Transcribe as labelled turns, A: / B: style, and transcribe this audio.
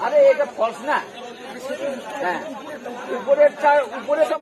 A: আরে এটা ফলস না। হ্যাঁ। উপরের উপরে সব